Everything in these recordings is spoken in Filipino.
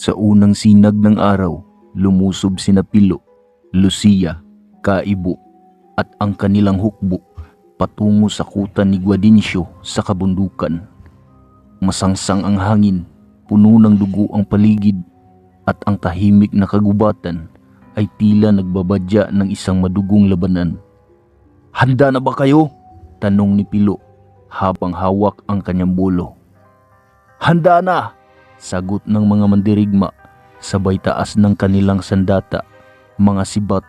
Sa unang sinag ng araw, lumusob sina Pilo, Lucia, Kaibo at ang kanilang hukbo patungo sa kuta ni Guadincio sa kabundukan. Masangsang ang hangin, puno ng dugo ang paligid at ang tahimik na kagubatan ay tila nagbabadya ng isang madugong labanan. Handa na ba kayo? Tanong ni Pilo habang hawak ang kanyang bolo. Handa na! Sagot ng mga mandirigma sabay taas ng kanilang sandata, mga sibat,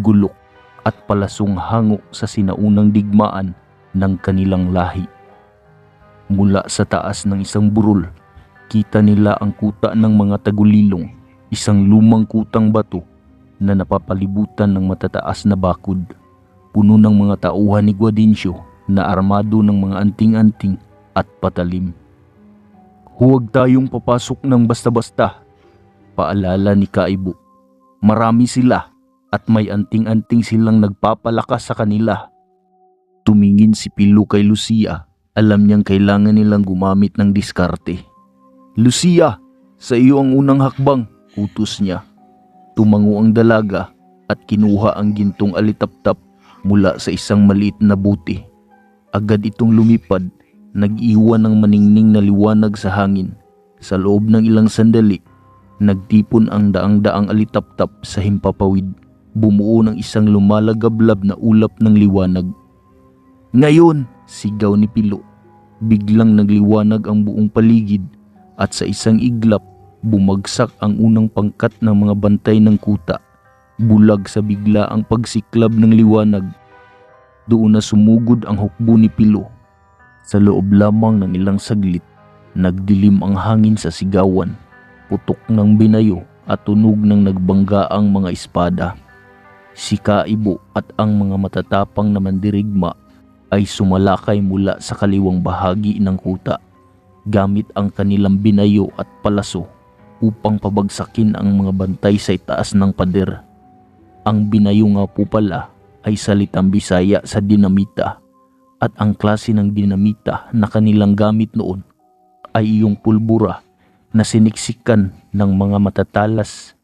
gulok at palasong hango sa sinaunang digmaan ng kanilang lahi. Mula sa taas ng isang burol, kita nila ang kuta ng mga tagulilong, isang lumang kutang bato na napapalibutan ng matataas na bakod. Puno ng mga tauhan ni Guadincio na armado ng mga anting-anting at patalim. Huwag tayong papasok ng basta-basta, paalala ni Kaibo. Marami sila at may anting-anting silang nagpapalakas sa kanila. Tumingin si Pilo kay Lucia, alam niyang kailangan nilang gumamit ng diskarte. Lucia, sa iyo ang unang hakbang, utos niya. Tumango ang dalaga at kinuha ang gintong alitaptap mula sa isang maliit na buti. Agad itong lumipad, nag-iwan ng maningning na liwanag sa hangin. Sa loob ng ilang sandali, nagtipon ang daang-daang alitaptap sa himpapawid. Bumuo ng isang lumalagablab na ulap ng liwanag. Ngayon, sigaw ni Pilo. Biglang nagliwanag ang buong paligid at sa isang iglap, bumagsak ang unang pangkat ng mga bantay ng kuta. Bulag sa bigla ang pagsiklab ng liwanag. Doon na sumugod ang hukbo ni Pilo. Sa loob lamang ng ilang saglit, nagdilim ang hangin sa sigawan, putok ng binayo at tunog ng nagbanggaang mga espada. Si Kaibo at ang mga matatapang na mandirigma ay sumalakay mula sa kaliwang bahagi ng kuta gamit ang kanilang binayo at palaso upang pabagsakin ang mga bantay sa itaas ng pader. Ang binayo nga po pala ay salitang Bisaya sa dinamita at ang klase ng dinamita na kanilang gamit noon ay iyong pulbura na siniksikan ng mga matatalas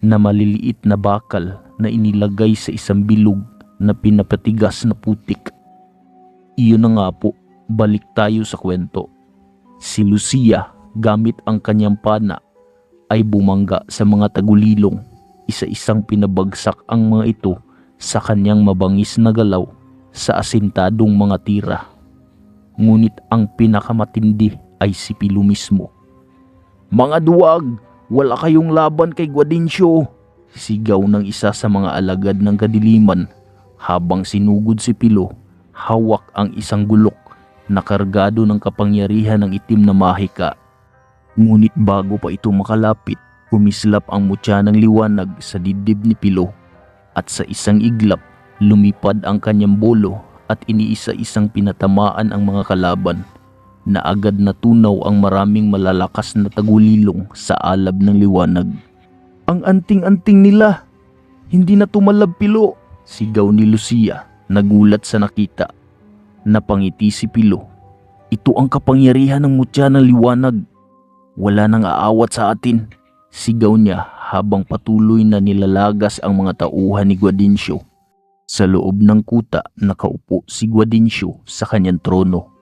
na maliliit na bakal na inilagay sa isang bilog na pinapatigas na putik. Iyon na nga po, balik tayo sa kwento. Si Lucia, gamit ang kanyang pana, ay bumangga sa mga tagulilong. Isa-isang pinabagsak ang mga ito sa kanyang mabangis na galaw sa asintadong mga tira. Ngunit ang pinakamatindi ay si Pilo mismo. Mga duwag, wala kayong laban kay Guadincio! Sigaw ng isa sa mga alagad ng kadiliman habang sinugod si Pilo, hawak ang isang gulok na kargado ng kapangyarihan ng itim na mahika. Ngunit bago pa ito makalapit, kumislap ang mutya ng liwanag sa dibdib ni Pilo at sa isang iglap lumipad ang kanyang bolo at iniisa-isang pinatamaan ang mga kalaban na agad natunaw ang maraming malalakas na tagulilong sa alab ng liwanag. Ang anting-anting nila, hindi na tumalab pilo, sigaw ni Lucia, nagulat sa nakita. Napangiti si Pilo. Ito ang kapangyarihan ng mutya ng liwanag. Wala nang aawat sa atin, sigaw niya habang patuloy na nilalagas ang mga tauhan ni Guadincio. Sa loob ng kuta, nakaupo si Guadincio sa kanyang trono.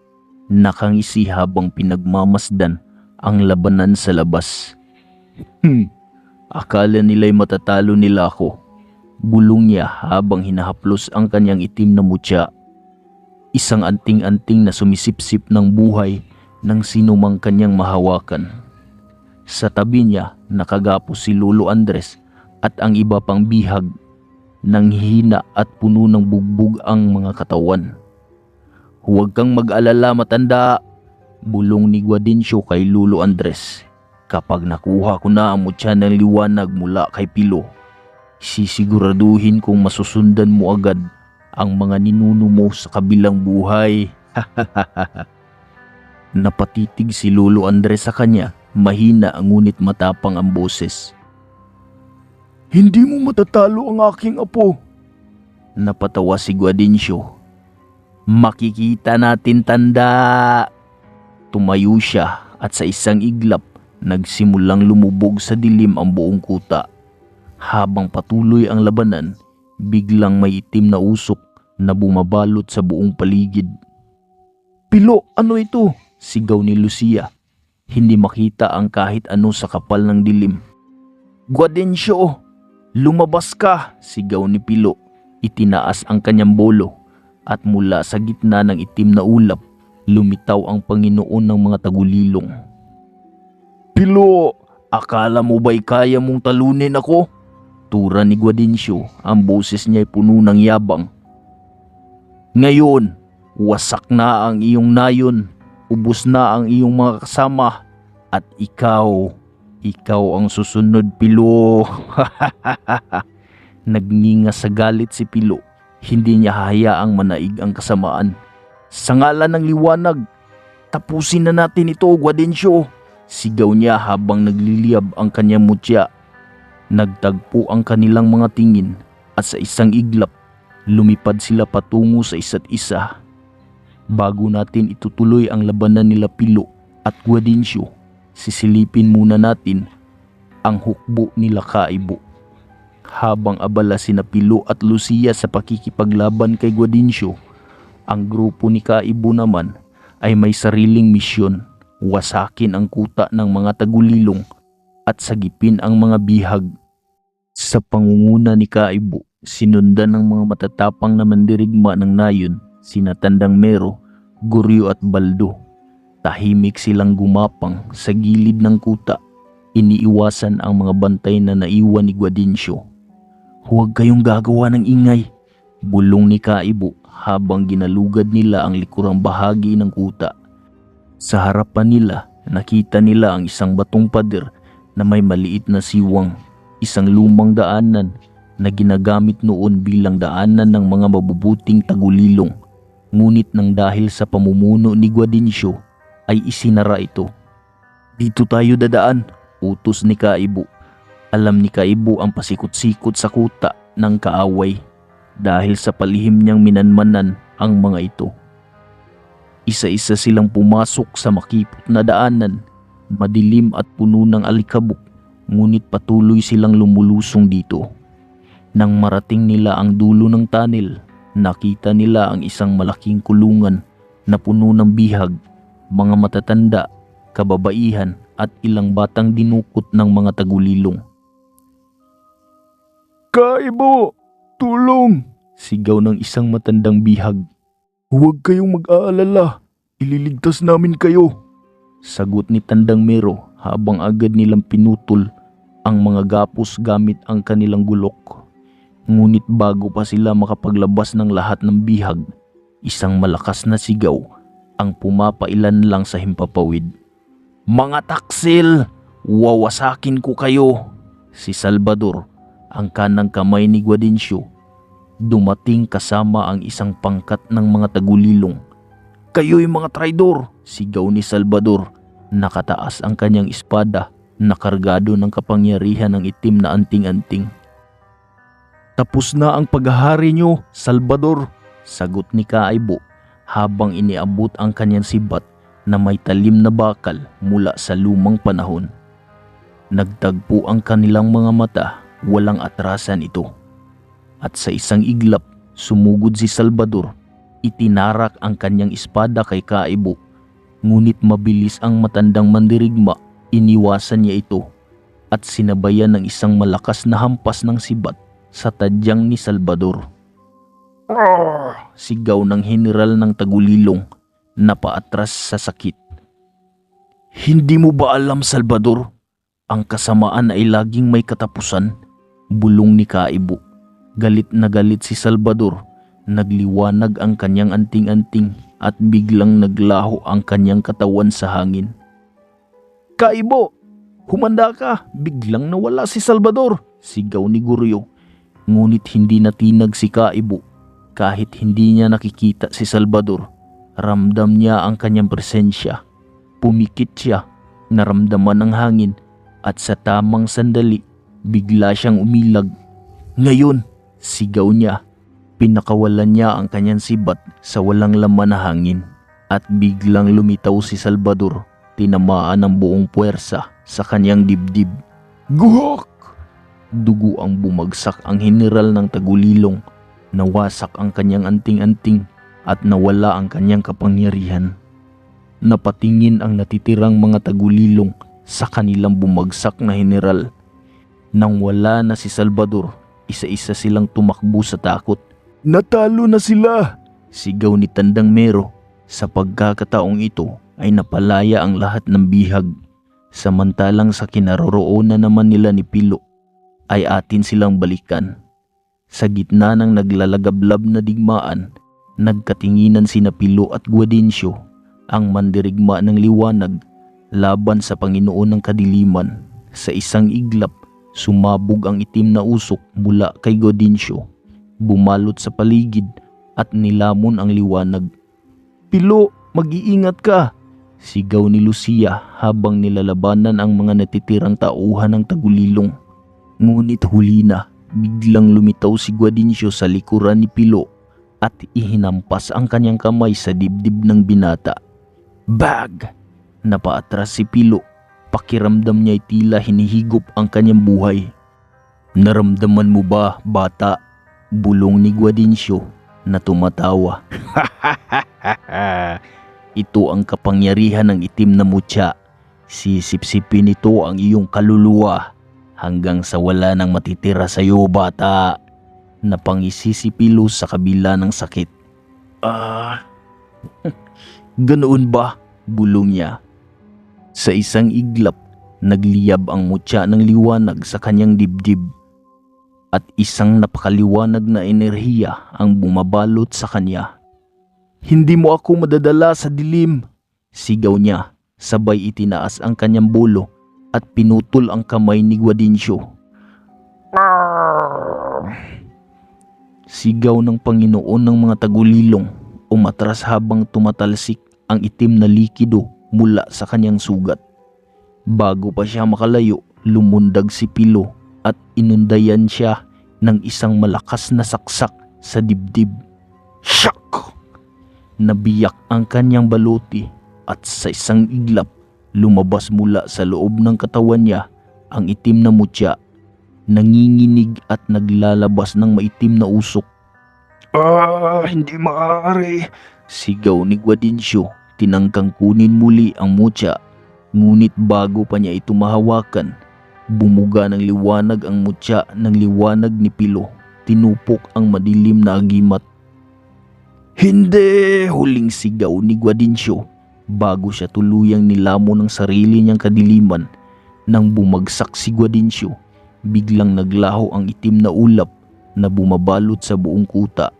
Nakangisi habang pinagmamasdan ang labanan sa labas. Hmm, akala nila'y matatalo nila ako. Bulong niya habang hinahaplos ang kanyang itim na mutya. Isang anting-anting na sumisipsip ng buhay ng sinumang kanyang mahawakan. Sa tabi niya nakagapos si Lolo Andres at ang iba pang bihag nang hina at puno ng bugbog ang mga katawan. Huwag kang mag-alala matanda, bulong ni Guadincio kay Lolo Andres. Kapag nakuha ko na ang mutya ng liwanag mula kay Pilo, sisiguraduhin kong masusundan mo agad ang mga ninuno mo sa kabilang buhay. Napatitig si Lolo Andres sa kanya, mahina ngunit matapang ang boses. Hindi mo matatalo ang aking apo. Napatawa si Guadincio. Makikita natin tanda. Tumayo siya at sa isang iglap nagsimulang lumubog sa dilim ang buong kuta. Habang patuloy ang labanan, biglang may itim na usok na bumabalot sa buong paligid. Pilo, ano ito? Sigaw ni Lucia. Hindi makita ang kahit ano sa kapal ng dilim. Guadensyo, lumabas ka! Sigaw ni Pilo. Itinaas ang kanyang bolo at mula sa gitna ng itim na ulap, lumitaw ang Panginoon ng mga tagulilong. Pilo, akala mo ba'y kaya mong talunin ako? Tura ni Guadensyo, ang boses niya ay puno ng yabang. Ngayon, wasak na ang iyong nayon, ubos na ang iyong mga kasama, at ikaw, ikaw ang susunod Pilo. Nagninga sa galit si Pilo, hindi niya hayaang manaig ang kasamaan. Sa ngalan ng liwanag, tapusin na natin ito, Guadensyo. Sigaw niya habang nagliliyab ang kanyang mutya. Nagtagpo ang kanilang mga tingin at sa isang iglap, lumipad sila patungo sa isa't isa. Bago natin itutuloy ang labanan nila Pilo at Guadensyo, sisilipin muna natin ang hukbo nila Kaibo. Habang abala sina Pilo at Lucia sa pakikipaglaban kay Guadensyo, ang grupo ni Kaibo naman ay may sariling misyon, wasakin ang kuta ng mga tagulilong at sagipin ang mga bihag. Sa pangunguna ni Kaibo, sinundan ng mga matatapang na mandirigma ng nayon, sina Tandang Mero, Guryo at Baldo. Tahimik silang gumapang sa gilid ng kuta, iniiwasan ang mga bantay na naiwan ni Guadensyo. Huwag kayong gagawa ng ingay, bulong ni Kaibo habang ginalugad nila ang likurang bahagi ng kuta. Sa harapan nila, nakita nila ang isang batong pader na may maliit na siwang, isang lumang daanan na ginagamit noon bilang daanan ng mga mabubuting tagulilong. Ngunit nang dahil sa pamumuno ni Guadensyo ay isinara ito. Dito tayo dadaan, utos ni Kaibo. Alam ni Kaibo ang pasikot-sikot sa kuta ng kaaway dahil sa palihim niyang minanmanan ang mga ito. Isa-isa silang pumasok sa makipot na daanan, madilim at puno ng alikabok, ngunit patuloy silang lumulusong dito. Nang marating nila ang dulo ng tunnel, nakita nila ang isang malaking kulungan na puno ng bihag, mga matatanda, kababaihan at ilang batang dinukot ng mga tagulilong. Kaibo! Tulong! Sigaw ng isang matandang bihag. Huwag kayong mag-aalala. Ililigtas namin kayo. Sagot ni Tandang Mero habang agad nilang pinutol ang mga gapos gamit ang kanilang gulok. Ngunit bago pa sila makapaglabas ng lahat ng bihag, isang malakas na sigaw ang pumapailan lang sa himpapawid. Mga taksil! Wawasakin ko kayo! Si Salvador, ang kanang kamay ni Guadensyo, dumating kasama ang isang pangkat ng mga tagulilong. Kayo'y mga traidor! Sigaw ni Salvador. Nakataas ang kanyang espada na kargado ng kapangyarihan ng itim na anting-anting. Tapos na ang paghahari nyo, Salvador, sagot ni Kaibo habang iniabot ang kanyang sibat na may talim na bakal mula sa lumang panahon. Nagtagpo ang kanilang mga mata, walang atrasan ito. At sa isang iglap, sumugod si Salvador, itinarak ang kanyang espada kay Kaibo. Ngunit mabilis ang matandang mandirigma, iniwasan niya ito at sinabayan ng isang malakas na hampas ng sibat sa tadyang ni Salvador. Sigaw ng general ng tagulilong na paatras sa sakit. Hindi mo ba alam Salvador? Ang kasamaan ay laging may katapusan. Bulong ni Kaibo. Galit na galit si Salvador. Nagliwanag ang kanyang anting-anting at biglang naglaho ang kanyang katawan sa hangin. Kaibo! Humanda ka! Biglang nawala si Salvador! Sigaw ni Guryo. Ngunit hindi natinag si Kaibo. Kahit hindi niya nakikita si Salvador, ramdam niya ang kanyang presensya. Pumikit siya, naramdaman ng hangin at sa tamang sandali, bigla siyang umilag. Ngayon, sigaw niya. Pinakawalan niya ang kanyang sibat sa walang laman na hangin at biglang lumitaw si Salvador tinamaan ng buong puwersa sa kanyang dibdib. Guhok! Dugo ang bumagsak ang general ng tagulilong, nawasak ang kanyang anting-anting at nawala ang kanyang kapangyarihan. Napatingin ang natitirang mga tagulilong sa kanilang bumagsak na general. Nang wala na si Salvador, isa-isa silang tumakbo sa takot. Natalo na sila! Sigaw ni Tandang Mero. Sa pagkakataong ito ay napalaya ang lahat ng bihag. Samantalang sa kinaroroonan naman nila ni Pilo ay atin silang balikan. Sa gitna ng naglalagablab na digmaan, nagkatinginan sina Pilo at Guadencio, ang mandirigma ng liwanag laban sa Panginoon ng kadiliman. Sa isang iglap, sumabog ang itim na usok mula kay Guadencio, bumalot sa paligid at nilamon ang liwanag. Pilo, mag-iingat ka! Sigaw ni Lucia habang nilalabanan ang mga natitirang tauhan ng tagulilong. Ngunit huli na, biglang lumitaw si Guadincio sa likuran ni Pilo at ihinampas ang kanyang kamay sa dibdib ng binata. Bag! Napaatras si Pilo. Pakiramdam niya'y tila hinihigop ang kanyang buhay. Naramdaman mo ba, bata? Bulong ni Guadincio na tumatawa. Ito ang kapangyarihan ng itim na mutya. Sisipsipin nito ang iyong kaluluwa hanggang sa wala nang matitira sa iyo bata. Napangisisipilo sa kabila ng sakit. Ah, ganoon ba? Bulong niya. Sa isang iglap, nagliyab ang mutya ng liwanag sa kanyang dibdib at isang napakaliwanag na enerhiya ang bumabalot sa kanya. Hindi mo ako madadala sa dilim, sigaw niya sabay itinaas ang kanyang bulo at pinutol ang kamay ni Guadincio. Sigaw ng Panginoon ng mga tagulilong umatras habang tumatalsik ang itim na likido mula sa kanyang sugat. Bago pa siya makalayo, lumundag si Pilo at inundayan siya ng isang malakas na saksak sa dibdib. Shock! Nabiyak ang kanyang baluti at sa isang iglap lumabas mula sa loob ng katawan niya ang itim na mutya. Nanginginig at naglalabas ng maitim na usok. Ah, hindi maaari. Sigaw ni Guadincio, tinangkang kunin muli ang mutya. Ngunit bago pa niya ito mahawakan, bumuga ng liwanag ang mutya ng liwanag ni Pilo. Tinupok ang madilim na agimat. Hindi! Huling sigaw ni Guadincio bago siya tuluyang nilamon ng sarili niyang kadiliman. Nang bumagsak si Guadincio, biglang naglaho ang itim na ulap na bumabalot sa buong kuta.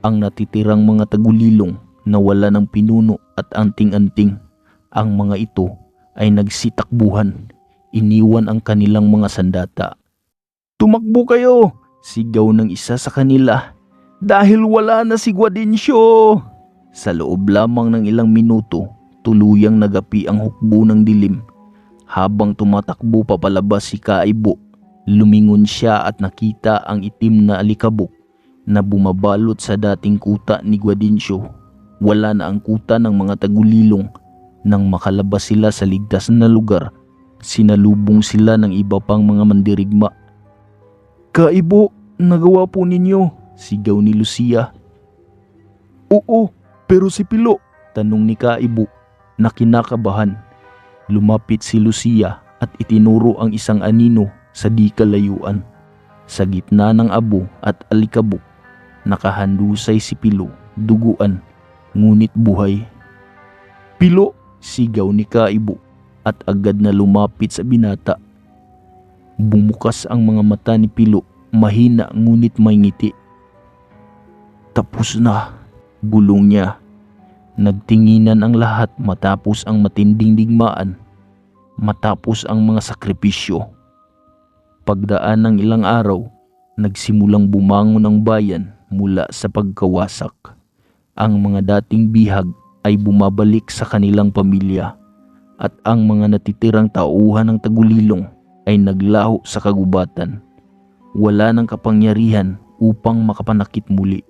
Ang natitirang mga tagulilong na wala ng pinuno at anting-anting. Ang mga ito ay nagsitakbuhan, iniwan ang kanilang mga sandata. Tumakbo kayo! Sigaw ng isa sa kanila. Dahil wala na si Guadincio! Sa loob lamang ng ilang minuto, tuluyang nagapi ang hukbo ng dilim. Habang tumatakbo papalabas si Kaibo, lumingon siya at nakita ang itim na alikabok na bumabalot sa dating kuta ni Guadincio. Wala na ang kuta ng mga tagulilong. Nang makalabas sila sa ligtas na lugar, sinalubong sila ng iba pang mga mandirigma. Kaibo, nagawa po ninyo, sigaw ni Lucia. Oo, pero si Pilo, tanong ni Kaibo na kinakabahan. Lumapit si Lucia at itinuro ang isang anino sa di kalayuan. Sa gitna ng abo at alikabok, nakahandusay si Pilo, duguan, ngunit buhay. Pilo, sigaw ni Kaibo at agad na lumapit sa binata. Bumukas ang mga mata ni Pilo, mahina ngunit may ngiti. Tapos na, bulong niya. Nagtinginan ang lahat matapos ang matinding digmaan, matapos ang mga sakripisyo. Pagdaan ng ilang araw, nagsimulang bumangon ang bayan mula sa pagkawasak. Ang mga dating bihag ay bumabalik sa kanilang pamilya at ang mga natitirang tauhan ng tagulilong ay naglaho sa kagubatan. Wala ng kapangyarihan upang makapanakit muli.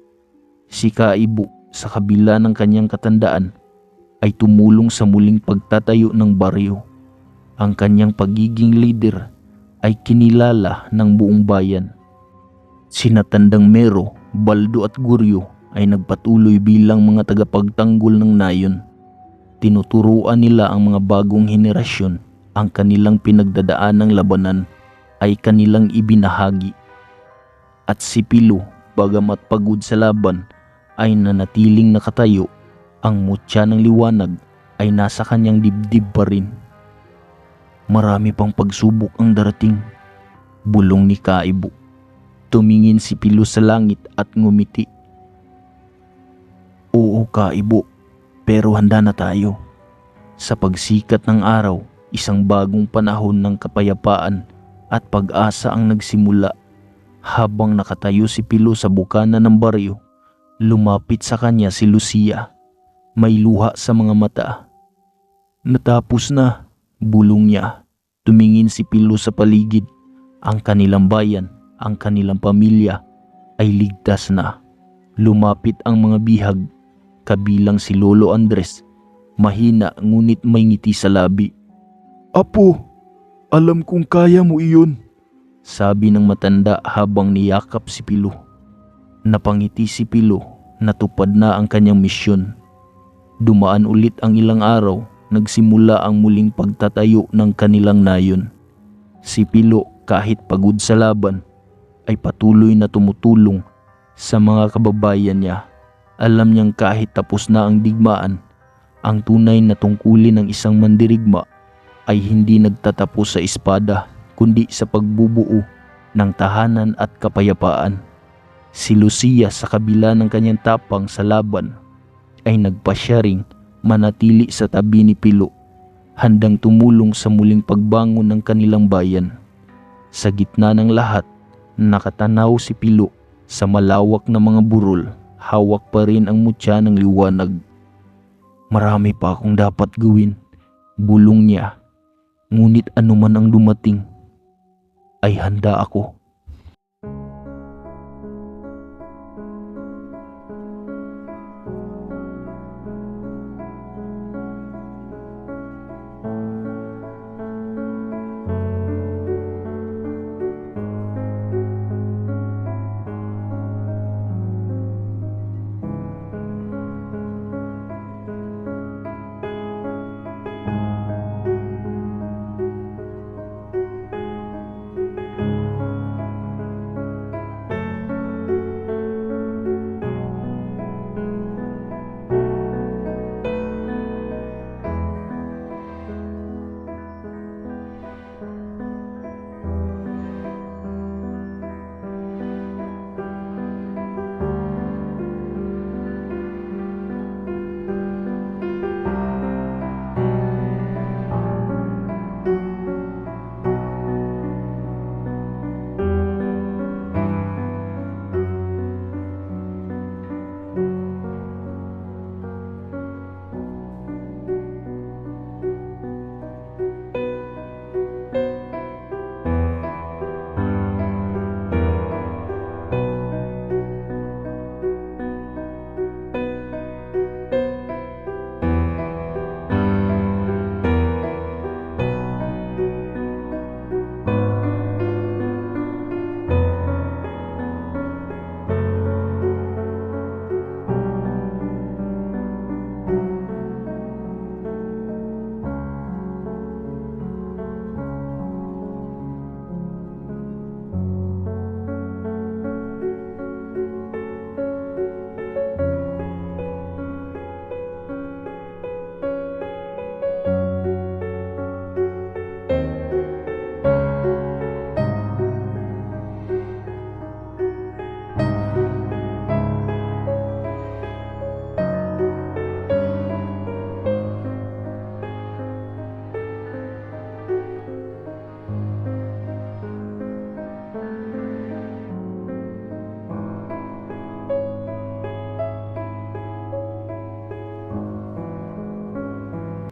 Si Kaibo sa kabila ng kanyang katandaan ay tumulong sa muling pagtatayo ng baryo. Ang kanyang pagiging leader ay kinilala ng buong bayan. Sinatandang Mero, Baldo at Guryo ay nagpatuloy bilang mga tagapagtanggol ng nayon. Tinuturuan nila ang mga bagong henerasyon ang kanilang pinagdadaan ng labanan ay kanilang ibinahagi. At si Pilo, bagamat pagod sa laban, ay nanatiling nakatayo. Ang mutya ng liwanag ay nasa kanyang dibdib pa rin. Marami pang pagsubok ang darating. Bulong ni Kaibo. Tumingin si Pilo sa langit at ngumiti. Oo Kaibo, pero handa na tayo. Sa pagsikat ng araw, isang bagong panahon ng kapayapaan at pag-asa ang nagsimula. Habang nakatayo si Pilo sa bukana ng baryo, lumapit sa kanya si Lucia. May luha sa mga mata. Natapos na, bulong niya. Tumingin si Pilo sa paligid. Ang kanilang bayan, ang kanilang pamilya ay ligtas na. Lumapit ang mga bihag, kabilang si Lolo Andres. Mahina ngunit may ngiti sa labi. Apo, alam kong kaya mo iyon. Sabi ng matanda habang niyakap si Pilo. Napangiti si Pilo, natupad na ang kanyang misyon. Dumaan ulit ang ilang araw, nagsimula ang muling pagtatayo ng kanilang nayon. Si Pilo kahit pagod sa laban, ay patuloy na tumutulong sa mga kababayan niya. Alam niyang kahit tapos na ang digmaan, ang tunay na tungkulin ng isang mandirigma ay hindi nagtatapos sa espada kundi sa pagbubuo ng tahanan at kapayapaan. Si Lucia sa kabila ng kanyang tapang sa laban ay nagpasya ring manatili sa tabi ni Pilo, handang tumulong sa muling pagbangon ng kanilang bayan. Sa gitna ng lahat, nakatanaw si Pilo sa malawak na mga burol, hawak pa rin ang mutya ng liwanag. Marami pa akong dapat gawin, bulong niya Ngunit anuman ang dumating, ay handa ako